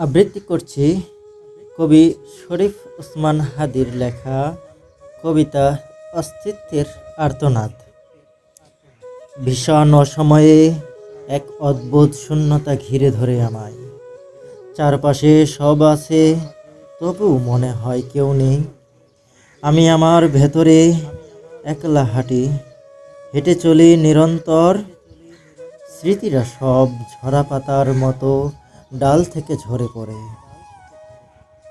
আবৃত্তি করছি কবি শরীফ ওসমান হাদির লেখা কবিতা অস্তিত্বের আর্তনাদ। ভীষণ অসময়ে এক অদ্ভুত শূন্যতা ঘিরে ধরে আমায়। চারপাশে সব আছে তবু মনে হয় কেউ নেই। আমি আমার ভেতরে একলা হাঁটি, হেঁটে চলি নিরন্তর। স্মৃতিরা সব ঝরা পাতার মতো ডাল থেকে ঝরে পড়ে।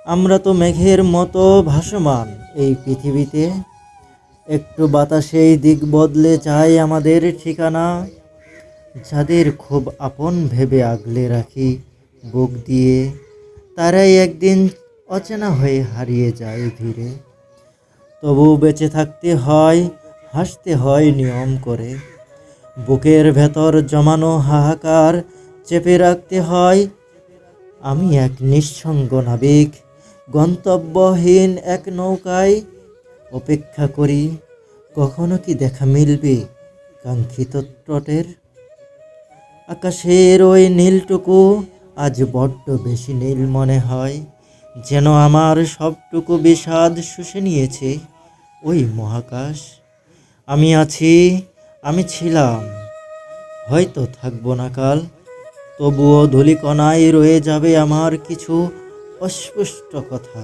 আমরা তো মেঘের মতো ভাসমান এই পৃথিবীতে। একটু বাতাসেই দিক বদলে যায় আমাদের ঠিকানা। যাদের খুব আপন ভেবে আগলে রাখি বুক দিয়ে, তারাই একদিন অচেনা হয়ে হারিয়ে যায় ধীরে। তবু বেঁচে থাকতে হয়, হাসতে হয় নিয়ম করে। বুকের ভেতর জমানো হাহাকার চেপে রাখতে হয় আমি এক নিঃসঙ্গ নাবিক, গন্তব্যহীন এক নৌকায় অপেক্ষা করি। কখনো কি দেখা মিলবে কাঙ্ক্ষিত তটের আকাশের ওই নীলটুকু আজ বড্ড বেশি নীল মনে হয়, যেন আমার সবটুকু বিষাদ শুষে নিয়েছে ওই মহাকাশ। আমি আছি, আমি ছিলাম, হয়তো থাকব না কাল তবুও ধূলিকণায় রয়ে যাবে আমার কিছু অস্পষ্ট কথা।